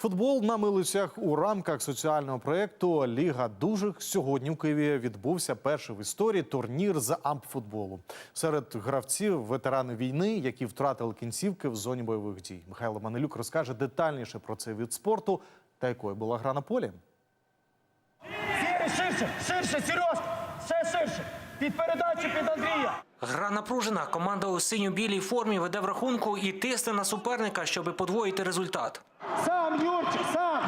Футбол на милицях у рамках соціального проєкту Ліга дужих сьогодні в Києві відбувся перший в історії турнір з ампфутболу. Серед гравців ветерани війни, які втратили кінцівки в зоні бойових дій. Михайло Манелюк розкаже детальніше про цей вид спорту та якою була гра на полі. Ширше, ширше, Сереж, все ширше. Під передачу під Андрія. Гра напружена. Команда у синьо-білій формі веде в рахунку і тисне на суперника, щоб подвоїти результат. Сам, Юрчик, сам.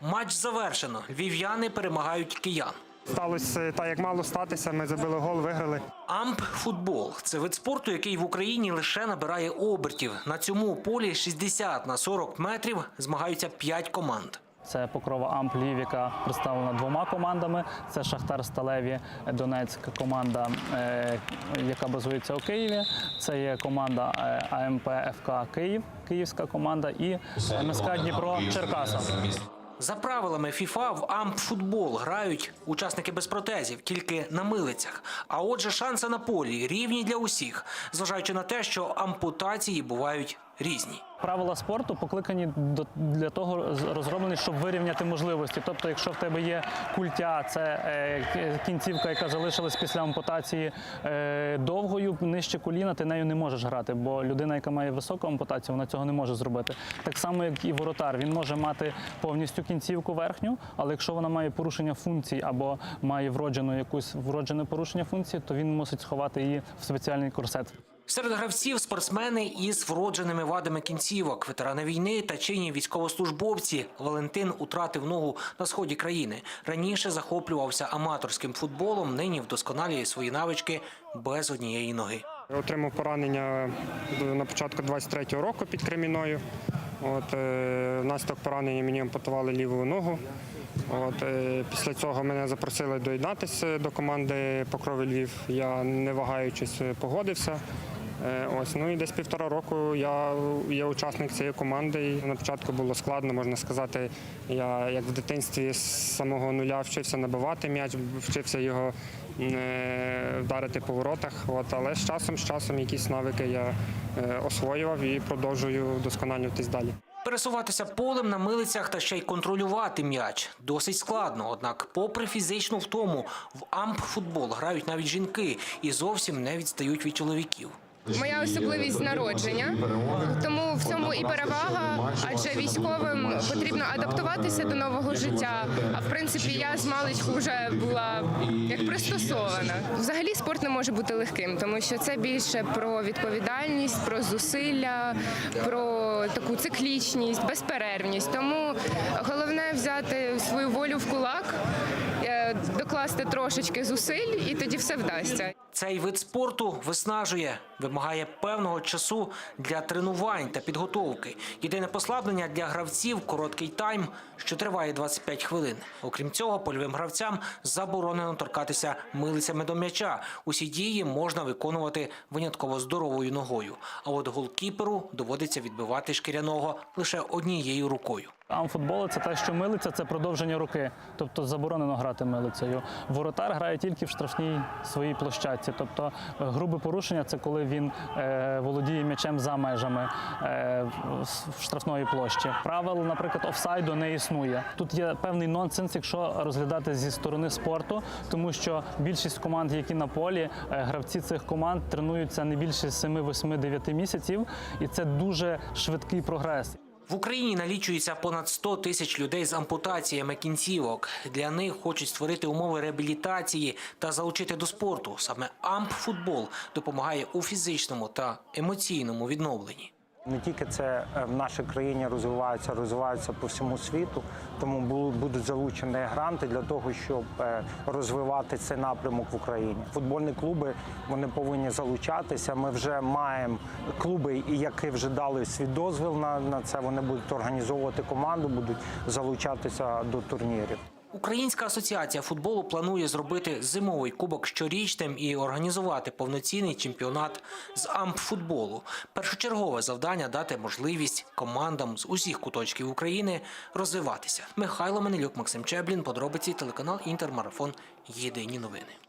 Матч завершено. Львів'яни перемагають киян. Сталося так, як мало статися. Ми забили гол, виграли. Амп-футбол – це вид спорту, який в Україні лише набирає обертів. На цьому полі 60 на 40 метрів змагаються 5 команд. Це Покрова Амп Львів, яка представлена двома командами. Це Шахтар Сталеві, Донецька команда, е, яка базується у Києві. Це є команда е, АМП ФК Київ, київська команда, і МСК Дніпро Черкаса. За правилами ФІФА в амп-футбол грають учасники без протезів, тільки на милицях. А отже, шанси на полі рівні для усіх, зважаючи на те, що ампутації бувають різні. Правила спорту покликані до- для того розроблені, щоб вирівняти можливості. Тобто, якщо в тебе є культя, це е, кінцівка, яка залишилась після ампутації е, довгою, нижче коліна, ти нею не можеш грати, бо людина, яка має високу ампутацію, вона цього не може зробити. Так само, як і воротар, він може мати повністю кінцівку верхню, але якщо вона має порушення функцій або має вроджену якусь вроджене порушення функції, то він мусить сховати її в спеціальний корсет. Серед гравців спортсмени із вродженими вадами кінцівок, ветерани війни та чинні військовослужбовці. Валентин утратив ногу на сході країни. Раніше захоплювався аматорським футболом. Нині вдосконалює свої навички без однієї ноги. Отримав поранення на початку 23-го року під Креміною. От, е, внаслідок поранення мені ампутували ліву ногу. От, е, після цього мене запросили доєднатися до команди Покрови Львів. Я не вагаючись погодився. Е, Ось, ну і десь півтора року я є учасник цієї команди. На початку було складно, можна сказати. Я як в дитинстві з самого нуля вчився набивати м'яч, вчився його е, вдарити по воротах. От, але з часом, з часом якісь навики я е, освоював і продовжую вдосконалюватись далі. Пересуватися полем на милицях та ще й контролювати м'яч досить складно. Однак, попри фізичну втому, в амп-футбол грають навіть жінки і зовсім не відстають від чоловіків. Моя особливість народження, тому в цьому і перевага, адже військовим потрібно адаптуватися до нового життя. А в принципі, я з маличку вже була як пристосована. Взагалі спорт не може бути легким, тому що це більше про відповідальність, про зусилля, про таку циклічність, безперервність. Тому головне взяти свою волю в кулак, е, докласти трошечки зусиль, і тоді все вдасться. Цей вид спорту виснажує, вимагає певного часу для тренувань та підготовки. Єдине послаблення для гравців короткий тайм, що триває 25 хвилин. Окрім цього, польовим гравцям заборонено торкатися милицями до м'яча. Усі дії можна виконувати винятково здоровою ногою. А от голкіперу доводиться відбивати шкіряного лише однією рукою. Амфутбол це те, що милиця, це продовження руки, тобто заборонено грати милицею. Воротар грає тільки в штрафній своїй площадці. Тобто е, грубе порушення це коли він е, володіє м'ячем за межами е, штрафної площі. Правил, наприклад, офсайду не існує. Тут є певний нонсенс, якщо розглядати зі сторони спорту, тому що більшість команд, які на полі, гравці цих команд тренуються не більше 7, 8, 9 місяців, і це дуже швидкий прогрес. В Україні налічується понад 100 тисяч людей з ампутаціями кінцівок. Для них хочуть створити умови реабілітації та залучити до спорту. Саме амп-футбол допомагає у фізичному та емоційному відновленні. Не тільки це е, в нашій країні розвивається, розвивається по всьому світу, тому бу- будуть залучені гранти для того, щоб е, розвивати цей напрямок в Україні. Футбольні клуби вони повинні залучатися. Ми вже маємо клуби, які вже дали свій дозвіл на це. Вони будуть організовувати команду, будуть залучатися до турнірів. Українська асоціація футболу планує зробити зимовий кубок щорічним і організувати повноцінний чемпіонат з ампфутболу. Першочергове завдання дати можливість командам з усіх куточків України розвиватися. Михайло Менелюк, Максим Чеблін, подробиці телеканал Інтермарафон. Єдині новини.